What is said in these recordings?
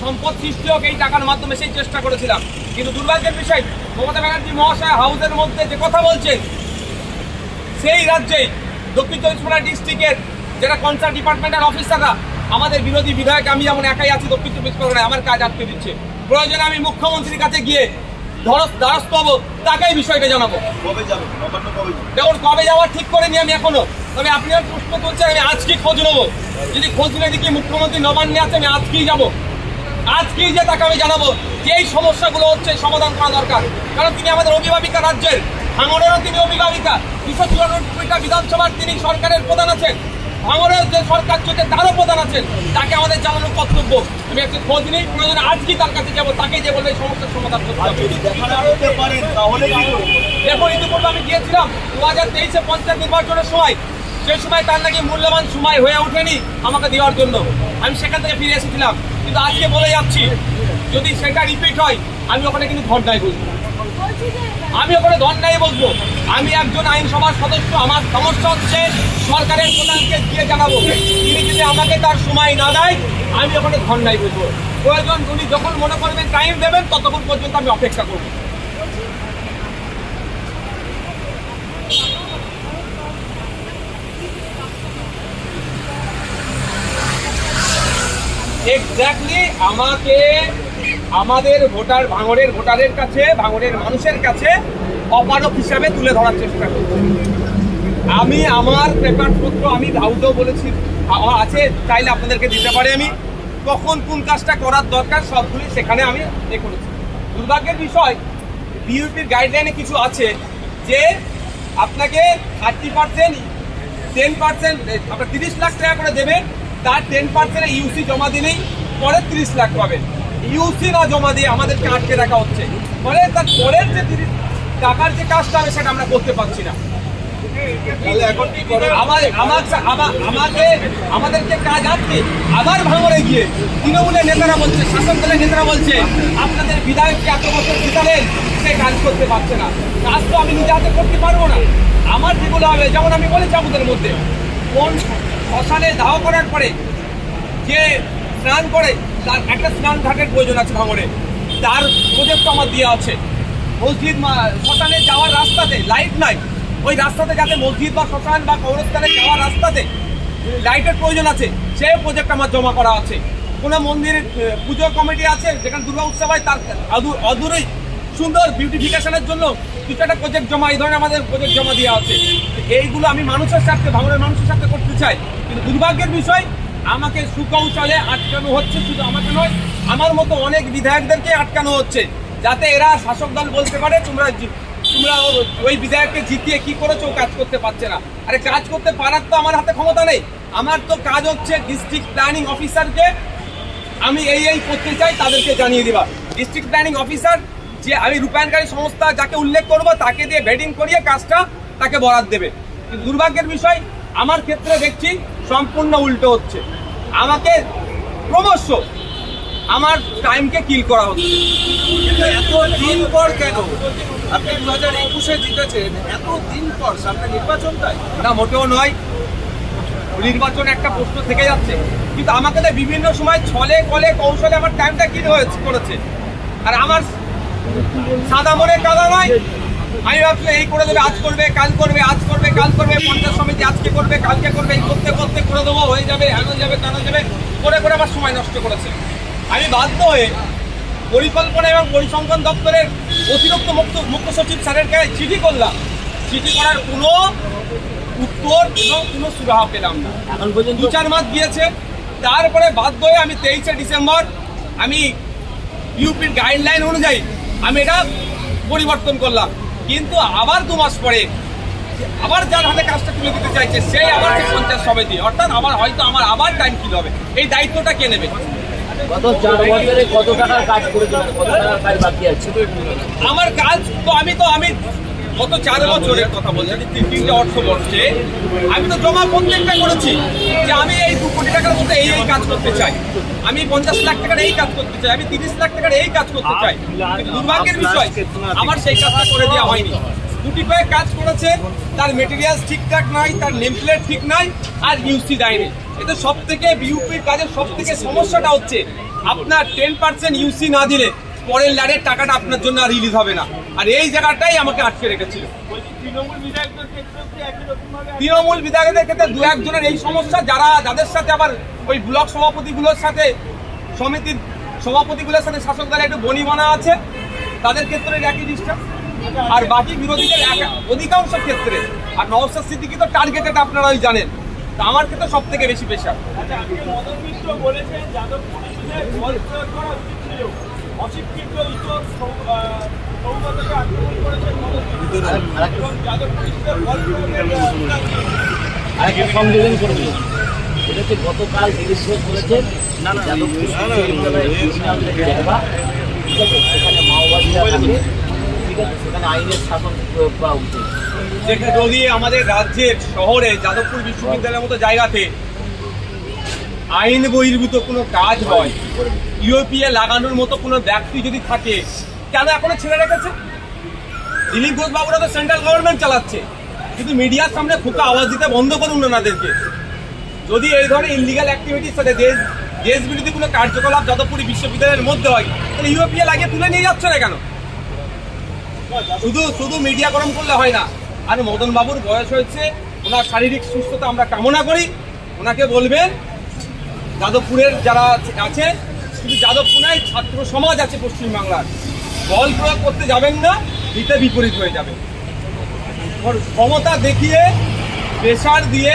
সম্পদ সৃষ্টি হোক এই টাকার মাধ্যমে সেই চেষ্টা করেছিলাম। কিন্তু দুর্ভাগ্যের বিষয় মমতা ব্যানার্জি মহাশয় হাউসের মধ্যে যে কথা বলছে সেই রাজ্যে দক্ষিণ চব্বিশ পরগনা ডিস্ট্রিক্টের যারা কনসার্ট ডিপার্টমেন্টের অফিসাররা আমাদের বিরোধী বিধায়ক আমি যেমন একাই আছি দক্ষিণ চব্বিশ পরগনায় আমার কাজ আটকে দিচ্ছে। প্রয়োজনে আমি মুখ্যমন্ত্রীর কাছে গিয়ে ধরস দ্বারস্থ হব তাকেই বিষয়টা জানাব। যাবে? কবে যাবে? দেখুন কবে যাওয়ার ঠিক করিনি আমি এখনও। তবে আপনি আর প্রশ্ন করছেন আমি আজকে খোঁজ নেব। যদি খোঁজ নিয়ে দেখি মুখ্যমন্ত্রী নবান্নে আছে আমি আজকেই যাব। আজকেই যে তাকে আমি জানাব যে এই সমস্যাগুলো হচ্ছে সমাধান করা দরকার। কারণ তিনি আমাদের অভিভাবিকা রাজ্যের ভাঙড়েরও তিনি অভিভাবিকা। দুশো চুরানব্বইটা বিধানসভার তিনি সরকারের প্রধান আছেন। ভাঙড়ের যে সরকার চলছে তারও প্রধান আছেন। তাকে আমাদের জানানোর কর্তব্য। আমি একটা খোঁজ নিই প্রয়োজনে আজকেই তার কাছে যাব তাকে যে বলবে এই সমস্যার সমাধান করতে হবে? দেখুন ইতিপূর্বে আমি গিয়েছিলাম দু হাজার তেইশে পঞ্চায়েত নির্বাচনের সময়। সেই সময় তার নাকি মূল্যবান সময় হয়ে ওঠেনি আমাকে দেওয়ার জন্য। আমি সেখান থেকে ফিরে এসেছিলাম। কিন্তু আজকে বলে যাচ্ছি, যদি সেটা রিপিট হয়, আমি ওখানে কিন্তু ধর্নায় বলব আমি ওখানে ধর্নায় বলব আমি একজন আইনসভার সদস্য, আমার সমস্যা হচ্ছে সরকারের প্রধানকে গিয়ে জানাব। তিনি যদি আমাকে তার সময় না দেয়, আমি ওখানে ধর্নায় বসবো। প্রয়োজন, উনি যখন মনে করবেন টাইম দেবেন, ততক্ষণ পর্যন্ত আমি অপেক্ষা করব। এক্স্যাক্টলি আমাকে আমাদের ভোটার ভাঙড়ের ভোটারের কাছে, ভাঙড়ের মানুষের কাছে অপারক হিসাবে তুলে ধরার চেষ্টা করছে। আমি আমার পেপারপত্র আমি ভাউতেও বলেছি আছে, চাইলে আপনাদেরকে দিতে পারি আমি। কখন কোন কাজটা করার দরকার সবগুলি সেখানে আমি এ করেছি। দুর্ভাগ্যের বিষয় বিউপির গাইডলাইনে কিছু আছে যে আপনাকে থার্টি পার্সেন্ট টেন পার্সেন্ট আপনার তিরিশ লাখ টাকা করে দেবেন তার টেন পার্সেন্ট ইউসি জমা দিলেই পরে তিরিশ লাখ পাবেন ইউসি না জমা দিয়ে আমাদেরকে আটকে রাখা হচ্ছে। ফলে তার পরের যে তিরিশ টাকার যে কাজটা হবে সেটা আমরা করতে পারছি না। আমাদেরকে কাজ আটকে আবার ভাঙড়ে গিয়ে তৃণমূলের নেতারা বলছে শাসক দলের নেতারা বলছে আপনাদের বিধায়ককে এত বছর জিতালেন সে কাজ করতে পারছে না। কাজ তো আমি নিজে হাতে করতে পারব না। আমার যেগুলো হবে যেমন আমি বলেছি আমাদের মধ্যে কোন শ্মশানে দাহ করার পরে যে স্নান করে, তার একটা স্নান ঘাটের প্রয়োজন আছে ভাঙড়ে। তার প্রজেক্ট আমার দেওয়া আছে। মসজিদ শ্মশানে যাওয়ার রাস্তাতে লাইট নাই। ওই রাস্তাতে যাতে মসজিদ বা শ্মশান বা কবরস্থানে যাওয়ার রাস্তাতে লাইটের প্রয়োজন আছে সেই প্রজেক্ট আমার জমা করা আছে। কোনো মন্দিরের পুজো কমিটি আছে, যেখানে দুর্গা উৎসব হয়, তার অদূ- অদূরেই সুন্দর বিউটিফিকেশনের জন্য কিছু একটা প্রজেক্ট জমা, এই ধরনের আমাদের প্রজেক্ট জমা দেওয়া আছে। এইগুলো আমি মানুষের সাথে ভাঙনের মানুষের সাথে করতে চাই। কিন্তু দুর্ভাগ্যের বিষয়, আমাকে সুকৌশলে আটকানো হচ্ছে, শুধু আমাকে নয়, আমার মতো অনেক বিধায়কদেরকে আটকানো হচ্ছে। যাতে এরা শাসক দল বলতে পারে, তোমরা তোমরা ওই বিধায়ককে জিতিয়ে কি করেছ কাজ করতে পারছে না। আরে কাজ করতে পারার তো আমার হাতে ক্ষমতা নেই। আমার তো কাজ হচ্ছে ডিস্ট্রিক্ট প্ল্যানিং অফিসারকে আমি এই এই করতে চাই, তাদেরকে জানিয়ে দিবা। ডিস্ট্রিক্ট প্ল্যানিং অফিসার যে আমি রূপায়ণকারী সংস্থা যাকে উল্লেখ করব তাকে দিয়ে ভেডিং করিয়ে কাজটা তাকে বরাদ দেবে। কিন্তু দুর্ভাগ্যের বিষয় আমার ক্ষেত্রে দেখছি সম্পূর্ণ উল্টো হচ্ছে। আমাকে ক্রমশ আমার টাইমকে কিল করা হচ্ছে। কিন্তু এত দিন পর কেন? আপনি দু হাজার একুশে জিতেছেন এত দিন পর সামনে নির্বাচন তাই না মোটেও নয়। নির্বাচন একটা প্রশ্ন থেকে যাচ্ছে। কিন্তু আমাকে তো বিভিন্ন সময় ছলে কলে কৌশলে আমার টাইমটা কি হয়েছে করেছে। আর আমার সাদা মনে কাদা নয়। আমি ভাবছি এই করে দেবে আজ করবে কাল করবে আজ করবে কাল করবে পঞ্চায়েত সমিতি আজকে করবে কালকে করবে এই করতে করতে করে দেবো হয়ে যাবে হেনো যাবে টানো যাবে করে করে আমার সময় নষ্ট করেছে। আমি বাধ্য হয়ে পরিকল্পনা এবং পরিসংখ্যান দপ্তরের অতিরিক্ত মুখ্য মুখ্য সচিব স্যারের কাছে চিঠি করলাম। চিঠি করার কোনো উত্তর এবং কোনো সুরাহা পেলাম না। এখন পর্যন্ত দু চার মাস গিয়েছে তারপরে বাধ্য হয়ে আমি তেইশে ডিসেম্বর আমি ইউপির গাইডলাইন অনুযায়ী আমি এটা পরিবর্তন করলাম। কিন্তু আবার দু মাস পরে আবার যার হাতে কাজটা তুলে দিতে চাইছে সেই আবার কেশনটা সবে দিয়ে অর্থাৎ আমার হয়তো আমার আবার টাইম কি হবে। এই দায়িত্বটা কে নেবে? আমার কাজ তো আমি তো আমি গত চার বছরের কথা বলছি তিনটে অর্থ বর্ষে আমি তো জমা প্রত্যেকটা করেছি যে আমি এই দু কোটি টাকার মধ্যে এই এই কাজ করতে চাই। আমি পঞ্চাশ লাখ টাকার এই কাজ করতে চাই, আমি তিরিশ লাখ টাকার এই কাজ করতে চাই। দুর্ভাগ্যের বিষয়, আমার সেই কাজটা করে দেওয়া হয়নি। দুটি কয়েক কাজ করেছে, তার মেটেরিয়ালস ঠিকঠাক নাই, তার নেমপ্লেট ঠিক নাই, আর ইউসি দেয়নি। এতে সব থেকে বিউপির কাজের সব থেকে সমস্যাটা হচ্ছে, আপনার টেন পার্সেন্ট ইউসি না দিলে পরের ল্যাডের টাকাটা আপনার জন্য আর রিলিজ হবে না। আর এই জায়গাটাই আমাকে আটকে রেখেছিল। তৃণমূল বিধায়কদের ক্ষেত্রে দু একজনের এই সমস্যা যারা যাদের সাথে আবার ওই ব্লক সভাপতিগুলোর সাথে সমিতির সভাপতিগুলোর সাথে শাসক দলের একটু বনিবনা আছে তাদের ক্ষেত্রে একই ডিস্টার্ব আর বাকি বিরোধীদের অধিকাংশ ক্ষেত্রে আর নওসাদ সিদ্দিকি তো টার্গেটেড আপনারাই জানেন। তা আমার ক্ষেত্রে সব থেকে বেশি পেশা বলেছেন যাদবপুর ইতর আক্রমণ করেছেন এবং বল আরেকটা সংযোজন করে এটা হচ্ছে গতকাল বলেছেন সেখানে মাওবাদীরা থাকে। ঠিক আছে সেখানে আইনের শাসন উচিত। যদি আমাদের রাজ্যের শহরে যাদবপুর বিশ্ববিদ্যালয়ের মতো জায়গাতে আইন বহির্ভূত কোনো কাজ হয় ইউপিএ লাগানোর মতো কোনো ব্যক্তি যদি থাকে, কেন এখনও ছেড়ে রেখেছে? দিলীপ ঘোষ বাবুরা তো সেন্ট্রাল গভর্নমেন্ট চালাচ্ছে। কিন্তু মিডিয়ার সামনে ফুকা আওয়াজ দিতে বন্ধ করুন ওনাদেরকে। যদি এই ধরনের ইলিগাল অ্যাক্টিভিটির সাথে দেশ দেশ বিরোধী কোনো কার্যকলাপ যাদবপুর বিশ্ববিদ্যালয়ের মধ্যে হয়, তাহলে ইউপিএ লাগিয়ে তুলে নিয়ে যাচ্ছে না কেন? শুধু শুধু মিডিয়া গরম করলে হয় না। আর মদন বাবুর বয়স হয়েছে, ওনার শারীরিক সুস্থতা আমরা কামনা করি। ওনাকে বলবেন যাদবপুরের যারা আছে শুধু যাদবপুর নয় ছাত্র সমাজ আছে পশ্চিমবাংলার। বল প্রয়োগ করতে যাবেন না দিতে বিপরীত হয়ে যাবে ক্ষমতা দেখিয়ে প্রেশার দিয়ে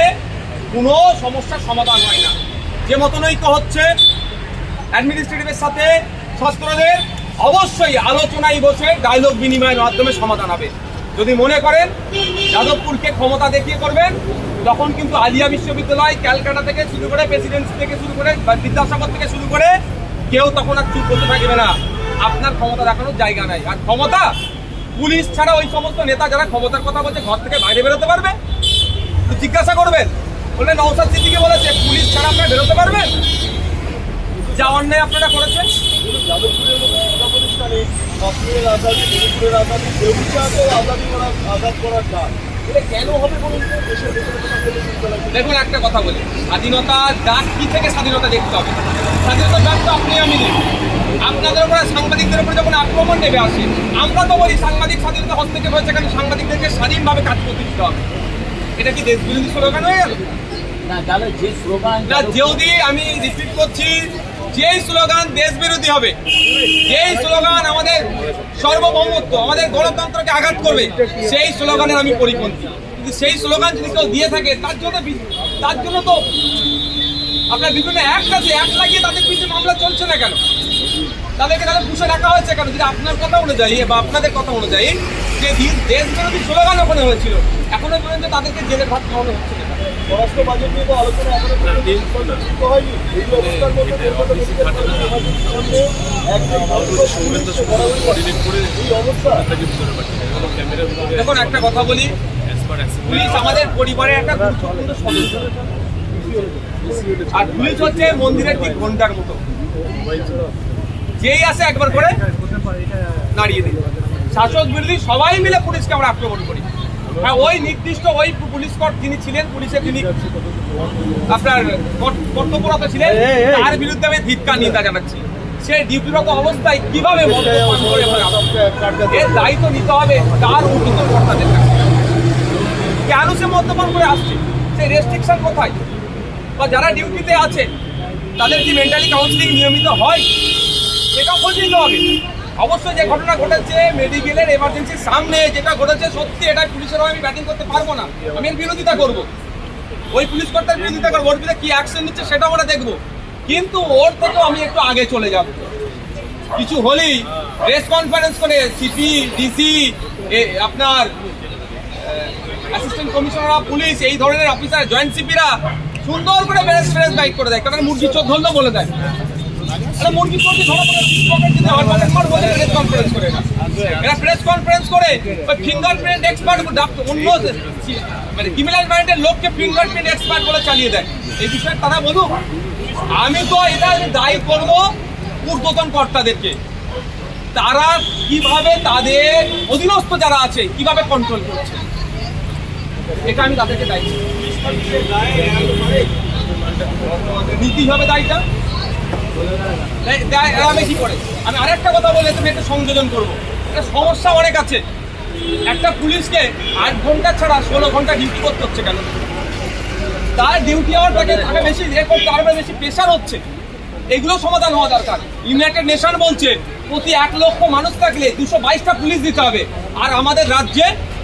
কোনো সমস্যার সমাধান হয় না। যে মতনই তো হচ্ছে অ্যাডমিনিস্ট্রেটিভের সাথে ছাত্রদের অবশ্যই আলোচনায় বসে ডায়লগ বিনিময়ের মাধ্যমে সমাধান হবে। যদি মনে করেন, যাদবপুরকে ক্ষমতা দেখিয়ে করবেন তখন কিন্তু আলিয়া বিশ্ববিদ্যালয় ক্যালকাটা থেকে শুরু করে প্রেসিডেন্সি থেকে শুরু করে বিদ্যাসাগর থেকে শুরু করে কেউ তখন আর চুপ করতে থাকবে না। আপনার ক্ষমতা দেখানোর জায়গা নাই। আর ক্ষমতা পুলিশ ছাড়া ওই সমস্ত নেতা যারা ক্ষমতার কথা বলছে ঘর থেকে বাইরে বেরোতে পারবে? জিজ্ঞাসা করবেন। বললেন নৌসাদ সিদ্দিকি বলেছে, পুলিশ ছাড়া আপনারা বেরোতে পারবেন? যা অন্যায় আপনারা করেছেন। যাদবপুরের মতো প্রতিষ্ঠানে আজাদি মণিপুরের আজাদি আজাদি আজাদ করার কাজ দেখুন একটা কথা বলি স্বাধীনতা ডাক কি থেকে স্বাধীনতা দেখতে হবে? স্বাধীনতা ডাক তো আপনি আমি নেই। আপনাদের উপরে সাংবাদিকদের উপরে যখন আক্রমণ নেমে আসে আমরা তো বলি সাংবাদিক স্বাধীনতা হস্তক্ষেপ হয়েছে কারণ সাংবাদিকদেরকে স্বাধীনভাবে কাজ করতে দিতে হবে। এটা কি দেশ বিরোধী স্লোগান হয়ে গেল? না তাহলে যে স্লোগান না যদি আমি রিপিট করছি যেই স্লোগান দেশ বিরোধী হবে, যেই স্লোগান আমাদের সর্বভৌমত্ব, আমাদের গণতন্ত্রকে আঘাত করবে, সেই স্লোগানের আমি পরিপন্থী। কিন্তু সেই স্লোগান যদি কেউ দিয়ে থাকে, তার জন্য তার জন্য তো আপনার বিভিন্ন অ্যাক্ট আছে অ্যাক্ট লাগিয়ে তাদের বিরুদ্ধে মামলা চলছে না কেন? তাদেরকে তাহলে পুষে রাখা হয়েছে কেন? যদি আপনার কথা অনুযায়ী বা আপনাদের কথা অনুযায়ী যে দেশ বিরোধী স্লোগান ওখানে হয়েছিল, এখনও পর্যন্ত তাদেরকে জেলে ভাত খাওয়ানো হচ্ছে স্বরাষ্ট্র বাজেট নিয়ে তো আলোচনা এখনও হয়নি? এই অবস্থার মধ্যে। এই অবস্থা। দেখুন একটা কথা বলি। পুলিশ আমাদের পরিবারের একটা গুরুত্বপূর্ণ সদস্য। আর পুলিশ হচ্ছে মন্দিরের ঠিক ঘণ্টার মতো। যেই আসে একবার করে দাঁড়িয়ে দিই শাসক বিরোধী সবাই মিলে পুলিশকে আমরা আক্রমণ করি। হ্যাঁ ওই নির্দিষ্ট ওই পুলিশ কর্ত যিনি ছিলেন পুলিশের যিনি আপনার কর্তব্যরত ছিলেন তার বিরুদ্ধে আমি ধিক্কার নিন্দা জানাচ্ছি। সে ডিউটিরত অবস্থায় কীভাবে করে? এর দায়িত্ব নিতে হবে তার উন্নত কর্তাদের কাছে কেন সে মদ্যপান করে আসছে? সে রেস্ট্রিকশন কোথায়? বা যারা ডিউটিতে আছে তাদের কি মেন্টালি কাউন্সিলিং নিয়মিত হয়? সেটাও খোঁজ নিতে হবে। অবশ্যই যে ঘটনা ঘটেছে মেডিকেলের এমার্জেন্সির সামনে যেটা ঘটেছে, সত্যি এটা পুলিশের আমি ব্যাটিং করতে পারব না। আমি এর বিরোধিতা করব। ওই পুলিশ কর্তার বিরোধিতা করব। ওর কি অ্যাকশন নিচ্ছে সেটা আমরা দেখব। কিন্তু ওর থেকেও আমি একটু আগে চলে যাব। কিছু হলেই প্রেস কনফারেন্স করে সিপি ডিসি আপনার অ্যাসিস্ট্যান্ট কমিশনার অফ পুলিশ এই ধরনের অফিসার জয়েন্ট সিপিরা সুন্দর করে প্রেস প্রেস বাইক করে দেয়। কারণ মুরগি চোখ ধরলো বলে দেয়। এক্সপার্ট মানে এক্সপার্ট চালিয়ে দেয়। বিষয়ে তারা বলুক, আমি তো এটা দায়ী করব ঊর্ধ্বতন কর্তাদেরকে। তারা কীভাবে তাদের অধীনস্থ যারা আছে, কীভাবে কন্ট্রোল করছে? এটা আমি তাদেরকে দায়ী। নীতি হবে দায়ীটা দেয়- দেয় আমি কি করে? আমি আরেকটা কথা বলে তুমি একটা সংযোজন করব। এটা সমস্যা অনেক আছে। একটা পুলিশকে আট ঘণ্টা ছাড়া ষোলো ঘণ্টা ডিউটি করতে হচ্ছে কেন? তার ডিউটি আওয়ারটাকে তাকে বেশি ইয়ে করতে, আরও বেশি প্রেশার হচ্ছে। এগুলো সমাধান হওয়া দরকার। ইউনাইটেড নেশন বলছে, প্রতি এক লক্ষ মানুষ থাকলে দুশো বাইশটা পুলিশ দিতে হবে। আর আমাদের রাজ্যে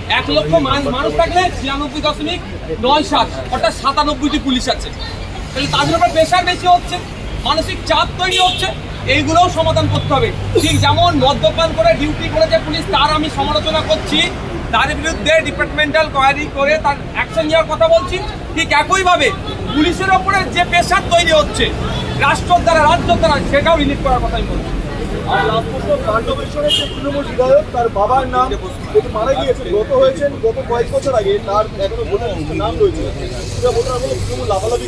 এক লক্ষ মান- মানুষ থাকলে ছিয়ানব্বই দশমিক নয় সাত, অর্থাৎ সাতানব্বইটি পুলিশ আছে। তাহলে তাদের উপর প্রেশার বেশি হচ্ছে। মানসিক চাপ তৈরি হচ্ছে, এইগুলোও সমাধান করতে হবে। ঠিক যেমন মদ্যপান করে ডিউটি করে যে পুলিশ, তার আমি সমালোচনা করছি। তার বিরুদ্ধে ডিপার্টমেন্টাল কোয়ারি করে তার অ্যাকশন নেওয়ার কথা বলছি। ঠিক একইভাবে পুলিশের ওপরে যে প্রেশার তৈরি হচ্ছে রাষ্ট্র দ্বারা রাজ্য দ্বারা, সেটাও রিলিফ করার কথাই বলছি। আর তার বাবার নাম মারা গিয়েছে। হয়েছেন গত কয়েক বছর আগে, তার নাম রয়েছে।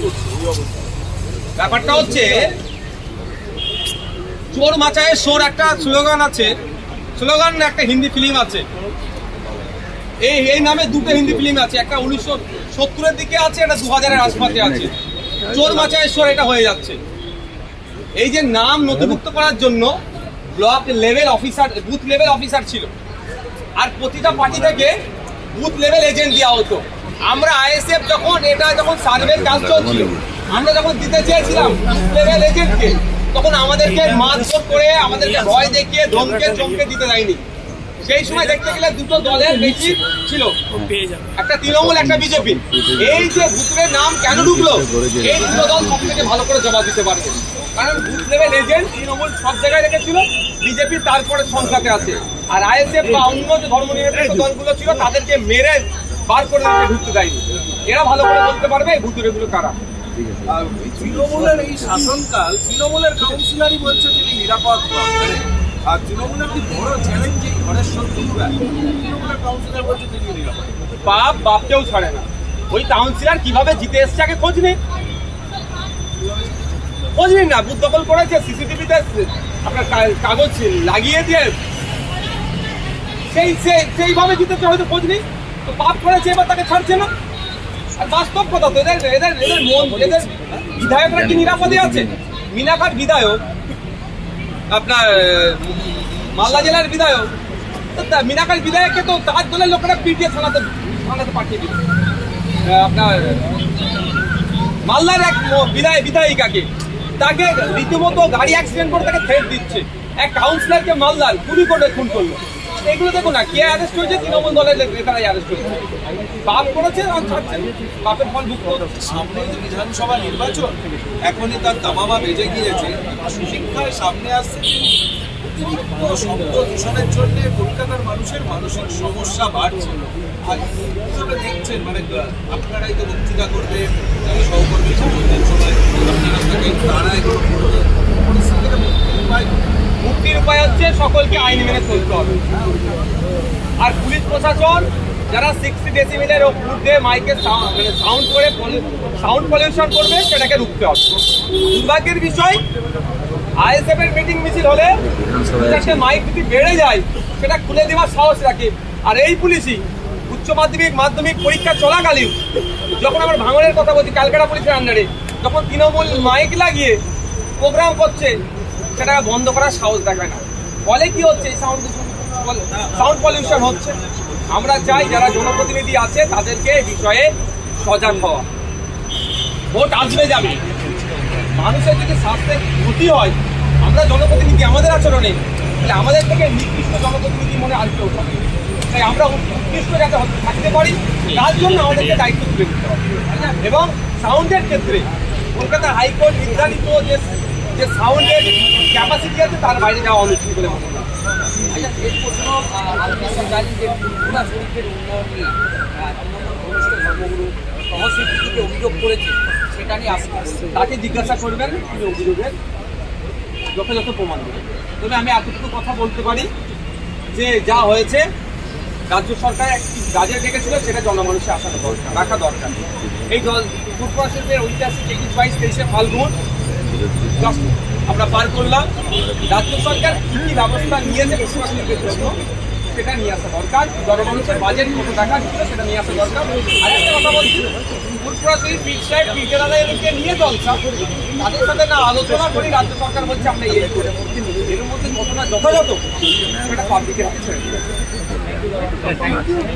করছে ব্যাপারটা হচ্ছে, চোর মাচায় সোর একটা স্লোগান আছে, স্লোগান একটা হিন্দি ফিল্ম আছে। এই এই নামে দুটো হিন্দি ফিল্ম আছে, একটা উনিশশো সত্তরের দিকে আছে, একটা দু হাজারের আশপাশে আছে। চোর মাচায় সোর এটা হয়ে যাচ্ছে। এই যে নাম নথিভুক্ত করার জন্য block level officer booth level officer ছিল। আর প্রতিটা পার্টি থেকে বুথ লেভেল এজেন্ট দেওয়া হতো। আমরা আইএসএফ যখন, এটা যখন সার্ভের কাজ চলছিল আমরা যখন দিতে চেয়েছিলাম লেভেল এজেন্টকে তখন আমাদেরকে মারধর করে আমাদেরকে ভয় দেখিয়ে ধমকে চমকে দিতে দেয়নি। সেই সময় দেখতে গেলে দুটো দলের বেশি ছিল। একটা তৃণমূল, একটা বিজেপি। এই যে বুথের নাম কেন ঢুকলো? এই দুটো দল সব থেকে ভালো করে জবাব দিতে পারবে। কারণ বুথ লেভেল এজেন্ট তৃণমূল সব জায়গায় রেখেছিল, বিজেপি তারপরে সংখ্যাতে আছে। আর আইএসএফ বা অন্য যে ধর্ম ধর্মনিরপেক্ষ দলগুলো ছিল, তাদেরকে মেরে বার করে ঢুকতে দেয়নি। এরা ভালো করে বলতে পারবে এই ভুতুরেগুলো কারা। তৃণমূলের এই শাসনকাল তৃণমূলের কাউন্সিলরই বলছে তিনি নিরাপদ মানে, আর তৃণমূলের কি বড় চ্যালেঞ্জ এই ঘরের শত্রুরা তৃণমূলের কাউন্সিলর বলছে তিনি নিরাপদ। বাপ বাপকেও ছাড়ে না। ওই কাউন্সিলর কীভাবে জিতে এসছে আগে খোঁজ নেই খোঁজ নিন না বুথ দখল করেছে সিসিটিভিতে আপনার কাগজ লাগিয়ে দিয়ে। সেই সেই সেইভাবে জিতেছে হয়তো খোঁজ নেই তো পাপ করেছে এবার তাকে ছাড়ছে না। বাস্তব কথা তো এদের এদের এদের মন এদের বিধায়করা কি নিরাপদে আছে? মিনাকার বিধায়ক আপনার মালদা জেলার বিধায়ক তো তা- মিনাকার বিধায়ককে তো তার দলের লোকেরা পিটিয়ে থানাতে থানাতে পাঠিয়ে দিল। আপনার মালদার এক বিধায় বিধায়িকাকে তাকে রীতিমতো গাড়ি অ্যাক্সিডেন্ট করে তাকে থ্রেট দিচ্ছে। এক কাউন্সিলরকে মালদার গুলি করে খুন করল। এগুলো দেখো না, কে অ্যারেস্ট হয়েছে, তৃণমূল দলের নেতারাই অ্যারেস্ট হয়েছে। বাপ করেছে আর ছাড়ছে। বাপের ফল ভুক্ত সামনেই তো বিধানসভা নির্বাচন, এখনই তার দামামা বেজে গিয়েছে। সুশিক্ষায় সামনে আসছে অতিরিক্ত দূষণের জন্য কলকাতার মানুষের মানসিক সমস্যা বাড়ছে। আর দেখছেন মানে আপনারাই তো বক্তৃতা করবেন যারা সহকর্মী সম্বন্ধের সময় আপনারা থাকেন তারা এগুলো করবেন। পরিস্থিতিটা মুক্তির উপায় কি? মুক্তির উপায় সকলকে আইন মেনে চলতে হবে। আর পুলিশ প্রশাসন, যারা সিক্সটি ডেসিমিলের ঊর্ধ্বে মাইকে মানে সাউন্ড করে সাউন্ড পলিউশন করবে, সেটাকে রুখতে হবে। দুর্ভাগ্যের বিষয়, আইএসএফ এর মিটিং মিছিল হলে চারটে মাইক যদি বেড়ে যায়, সেটা খুলে দেওয়ার সাহস রাখে। আর এই পুলিশই উচ্চ মাধ্যমিক মাধ্যমিক পরীক্ষা চলাকালীন, যখন আমার ভাঙনের কথা বলছি, ক্যালকাটা পুলিশের আন্ডারে যখন তৃণমূল মাইক লাগিয়ে প্রোগ্রাম করছে, সেটা বন্ধ করার সাহস দেখায় না। ফলে কি হচ্ছে? এই সাউন্ড সাউন্ড পলিউশন হচ্ছে। আমরা চাই যারা জনপ্রতিনিধি আছে, তাদেরকে বিষয়ে সজাগ হওয়া। ভোট আসবে যাবে। মানুষের যদি স্বাস্থ্যের ক্ষতি হয়, আমরা জনপ্রতিনিধি, আমাদের আচরণে, তাহলে আমাদের থেকে নিকৃষ্ট জনপ্রতিনিধি মনে কেউ থাকে তাই আমরা উৎকৃষ্ট যাতে থাকতে পারি, তার জন্য আমাদেরকে দায়িত্ব তুলে দিতে হবে। এবং সাউন্ডের ক্ষেত্রে কলকাতা হাইকোর্ট নির্ধারিত যে যে সাউন্ডের ক্যাপাসিটি আছে তার বাইরে যাওয়া অনুচিত বলে মনে হয়। আচ্ছা অভিযোগ করেছে, সেটা নিয়ে তাকে জিজ্ঞাসা করবেন অভিযোগের যথাযথ প্রমাণ দেবেন। তবে আমি এতটুকু কথা বলতে পারি যে যা হয়েছে, রাজ্য সরকার একটি বাজেট রেখেছিল সেটা জনমানুষে আসা দরকার, রাখা দরকার। এই দল পূর্বাসের ঐতিহাসিক একুশ বাইশ তেইশে ফাল্গুন আমরা পার করলাম। রাজ্য সরকার কি কি ব্যবস্থা নিয়েছে পূর্বাসের জন্য সেটা নিয়ে আসা দরকার। জনমানুষের বাজেট কত টাকা ছিল সেটা নিয়ে আসা দরকার। আর একটা কথা বলছি পূর্ব ত্রিপুরাশরী পীর সাহেব পীর কেরালাদেরকে নিয়ে চলছা তাদের সাথে না আলোচনা করি, রাজ্য সরকার বলছে আমরা এই করে এর মধ্যে কতটা যথাযথ সেটা পাবলিকের আছে